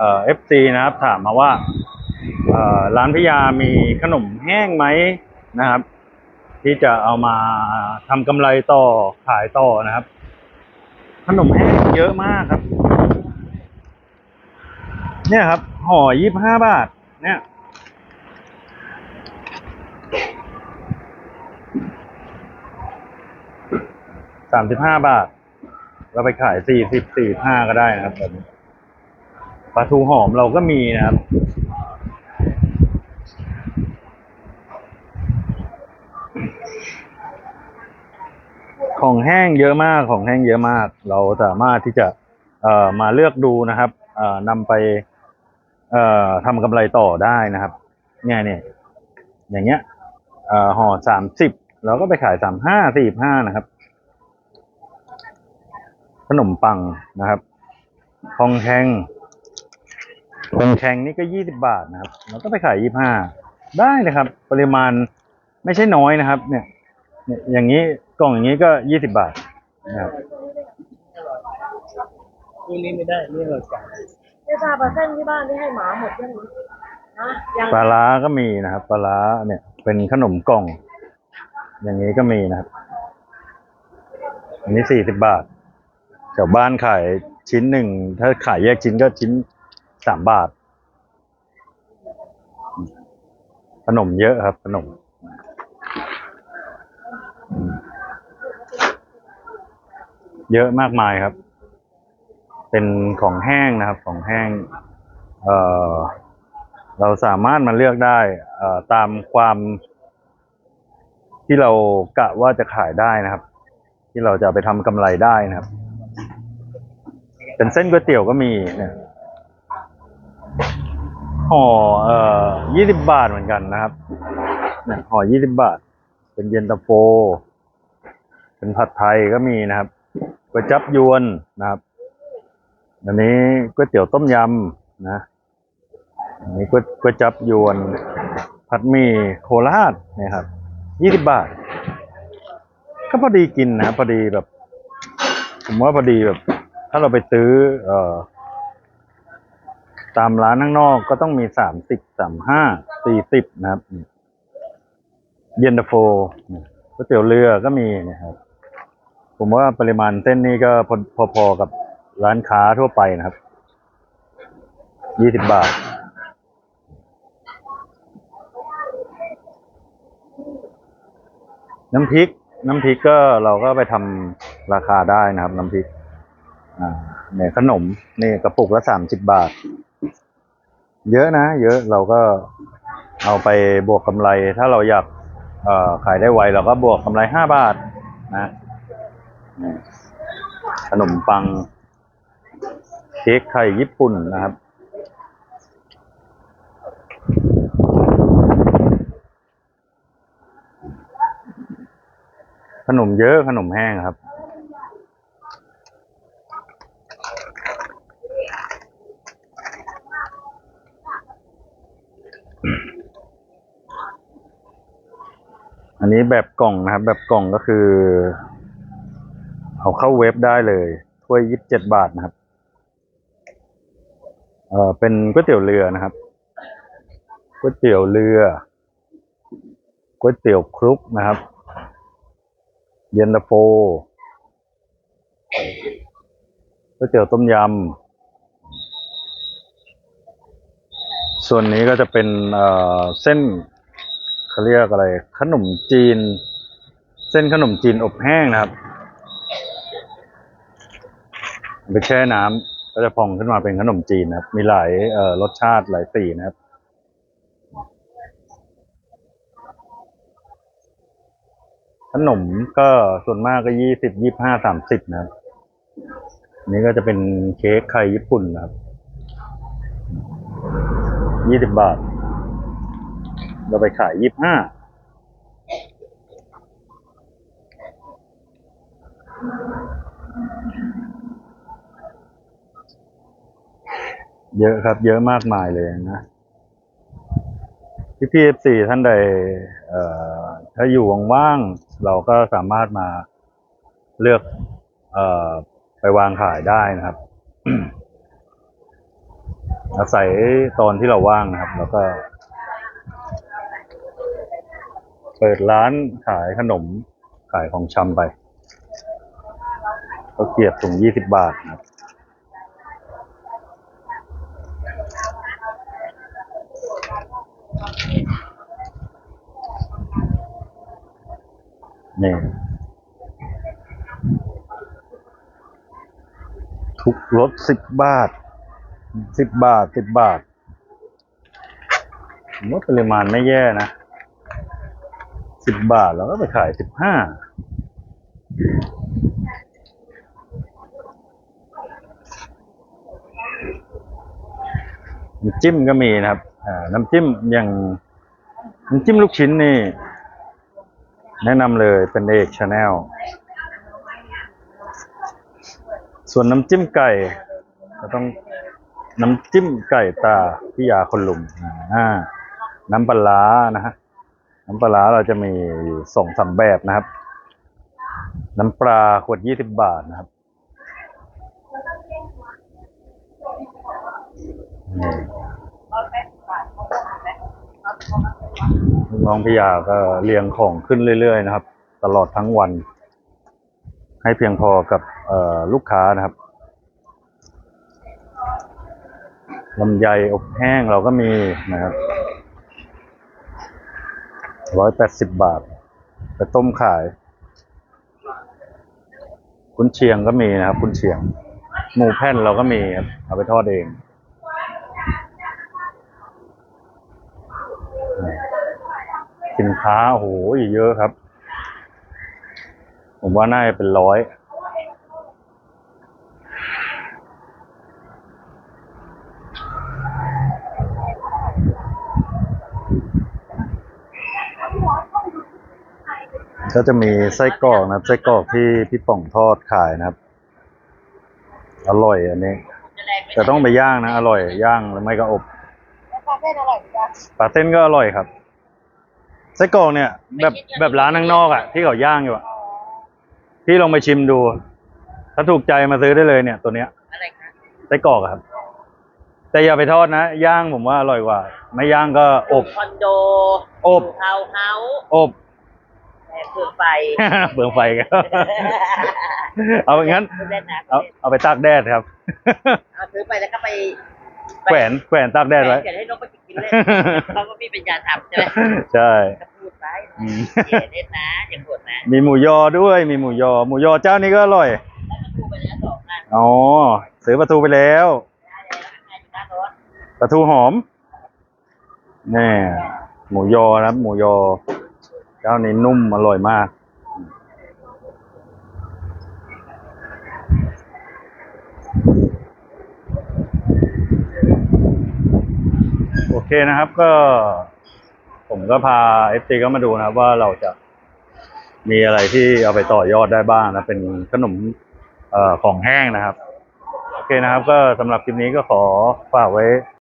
เอฟซีนะครับ ถามมาว่าร้านพิยามีขนมแห้งไหมนะครับ ที่จะเอามาทำกำไรต่อขายต่อนะครับ ขนมแห้งเยอะมากครับ เนี่ยครับห่อยี่บห้าบาท เนี่ยสามสิบห้าบาท เราไปขายสี่สิบสี่ห้าก็ได้นะครับแบบนี้ ปลาทูหอมเราก็มีนะครับ ของแห้งเยอะมากของแห้งเยอะมาก เราสามารถที่จะเอ่อมาเลือกดูนะครับเอ่อนำไปเอ่อทำกำไรต่อได้นะครับ เนี่ยเนี่ยอย่างเงี้ยเอ่อห่อสามสิบเราก็ไปขายสามห้าสี่ห้านะครับ ขนมปังนะครับทองแทง ทองแทงนี่ก็ยี่สิบาทนะครับเราก็ไปขายยี่ห้าได้เลยครับ ปริมาณไม่ใช่น้อยนะครับ เนี่ยเนี่ยอย่างนี้กล่องอย่างนี้ก็ยี่สิบาทนะครับพรุ่งนี้ไม่ได้นี่เราจ่ายเนี่ยชาปลาเส้นที่บ้านที่ให้หมาหมดยังนะยังปลาร้าก็มีนะครับปลาร้าเนี่ย เป็นขนมกล่อง อย่างนี้ก็มีนะครับ อันนี้สี่สิบบาทแถวบ้านขายชิ้นหนึ่งถ้าขายแยกชิ้นก็ชิ้น สามบาท ขนมเยอะครับ ขนม เยอะมากมายครับ เป็นของแห้งนะครับ ของแห้ง เอ่อ เราสามารถมาเลือกได้ เอ่อ ตามความ ที่เรากะว่าจะขายได้นะครับ ที่เราจะไปทำกำไรได้นะครับ เป็นเส้นก๋วยเตี๋ยวก็มีเนี่ย ห่อเอ่อยี่สิบบาทเหมือนกันนะครับเนี่ยห่อยี่สิบบาท เป็นเย็นตาโฟ เป็นผัดไทยก็มีนะครับก๋วยจับยวนนะครับอันนี้ก๋วยเตี๋ยวต้มยำนะอันนี้ก๋วยก๋วยจับยวนผัดหมี่โคราชนี่ยครับยี่สิบบาท ก็พอดีกินนะพอดีแบบ ผมว่าพอดีแบบ ถ้าเราไปซื้อ เอ่อ ตามร้านข้างนอกก็ต้องมีสามสิบสามห้าสี่สิบนะครับเย็นตาโฟก๋วยเตี๋ยวเรือก็มีนะครับ ผมว่าปริมาณเส้นนี้ก็พอพอๆกับร้านค้าทั่วไปนะครับยี่สิบบาท น้ำพริก น้ำพริกก็เราก็ไปทำราคาได้นะครับ น้ำพริก อ่าเนี่ยขนมนี่กระปุกละสามสิบบาท เยอะนะ เยอะเราก็เอาไปบวกกำไร ถ้าเราอยากเอ่อขายได้ไวเราก็บวกกำไรห้าบาทนะขนมปังเค้กไข่ญี่ปุ่นนะครับ ขนมเยอะขนมแห้งครับ อันนี้แบบกล่องนะครับ แบบกล่องก็คือ เอาเข้าเว็บได้เลยถ้วยยี่สิบเจ็ดบาทนะครับ เอ่อเป็นก๋วยเตี๋ยวเรือนะครับก๋วยเตี๋ยวเรือก๋วยเตี๋ยวคลุกนะครับ เย็นตาโฟก๋วยเตี๋ยวต้มยำ ส่วนนี้ก็จะเป็นเอ่อเส้น เขาเรียกอะไร ขนมจีน เส้นขนมจีนอบแห้งนะครับ ไปแช่น้ำก็จะพองขึ้นมาเป็นขนมจีนนะครับ มีหลายรสชาติหลายสีนะครับขนมก็ส่วนมากก็ยี่สิบยี่ห้าสามสิบนะครับนนี้ก็จะเป็นเค้กไข่ญี่ปุ่นนะครับยี่สิบบาท เราไปขายยี่บห้าเยอะครับ เยอะมากมายเลยนะพี่พีเอฟซีท่านใดถ้าอยู่ว่างๆเราก็สามารถมาเลือกเอไปวางขายได้นะครับ อาศัยตอนที่เราว่างนะครับ แล้วก็ เปิดร้านขายขนมขายของชำไปก็เกียบถุงยี่สิบบาทนะครับนี่ทุกรถสิบบาทสิบบาทสิบบาทผมว่าปริมาณไม่แย่นะ สิบบาทแล้วก็ไปขายสิบห้าน้ำจิ้มก็มีนะครับอ่าน้ำจิ้มอย่างน้ำจิ้มลูกชิ้นนี่ แนะนำเลยเป็นเอกชาแนลส่วนน้ำจิ้มไก่ก็ต้องน้ำจิ้มไก่ตาพิยาคนลุมอ่าน้ำปลานะฮะ น้ำปลาเราจะมีอยู่สองสามแบบนะครับ น้ำปลาขวดยี่สิบบาทนะครับน้องพิยาก็เรียงของขึ้นเรื่อยๆนะครับ ตลอดทั้งวัน ให้เพียงพอกับลูกค้านะครับลำไยอบแห้งเราก็มีนะครับ ร้อยแปดสิบบาท ไปต้มขาย คุณเชียงก็มีนะครับ คุณเชียง หมูแผ่นเราก็มีครับ เอาไปทอดเองสินค้าโอ้โหเยอะครับ ผมว่าน่าจะเป็นร้อย ก็จะมีไส้กรอกนะครับ ไส้กรอกที่พี่ป่องทอดขายนะครับ อร่อยอันนี้ แต่ต้องไปย่างนะ อร่อย ย่างหรือไม่ก็อบแล้วปลาเส้นอร่อยไหมจ๊ะปลาเต้นก็อร่อยครับ ไส้กรอกเนี่ย แบบแบบร้านข้างนอกอะ ที่เขาย่างอยู่อะ พี่ลองไปชิมดู ถ้าถูกใจมาซื้อได้เลยเนี่ย ตัวเนี้ยอะไรคะไส้กรอกอะครับ แต่อย่าไปทอดนะ ย่างผมว่าอร่อยกว่า ไม่ย่างก็อบคอนโดอบเฮาเฮาอบแต่ เปลือกไฟ เปลืองไฟกันเอาอย่างนั้นพูดเล่นนะเอาเอาไปตากแดดครับ เอาซื้อไปแล้วก็ไปแขวนแขวนตากแดดไว้เขียนให้นกไปกินเลยเขาก็มีเป็นยาทำใช่ไหมใช่ก็พูดไปอืมอย่าเล่นนะอย่าโกรธนะ มีหมูยอด้วย มีหมูยอ หมูยอเจ้านี้ก็อร่อยแล้วก็พูดไปแล้วสองงานอ๋อซื้อปลาทูไปแล้วได้แล้วงานอยู่หน้ารถปลาทูหอมแน่หมูยอนะครับหมูยอ เจ้านี้นุ่มอร่อยมาก โอเคนะครับก็ ผมก็พาเอฟซีก็มาดูนะครับว่าเราจะมีอะไรที่เอาไปต่อยอดได้บ้างนะ เป็นขนมอของแห้งนะครับ โอเคนะครับ ก็สำหรับคลิปนี้ก็ขอฝากไว้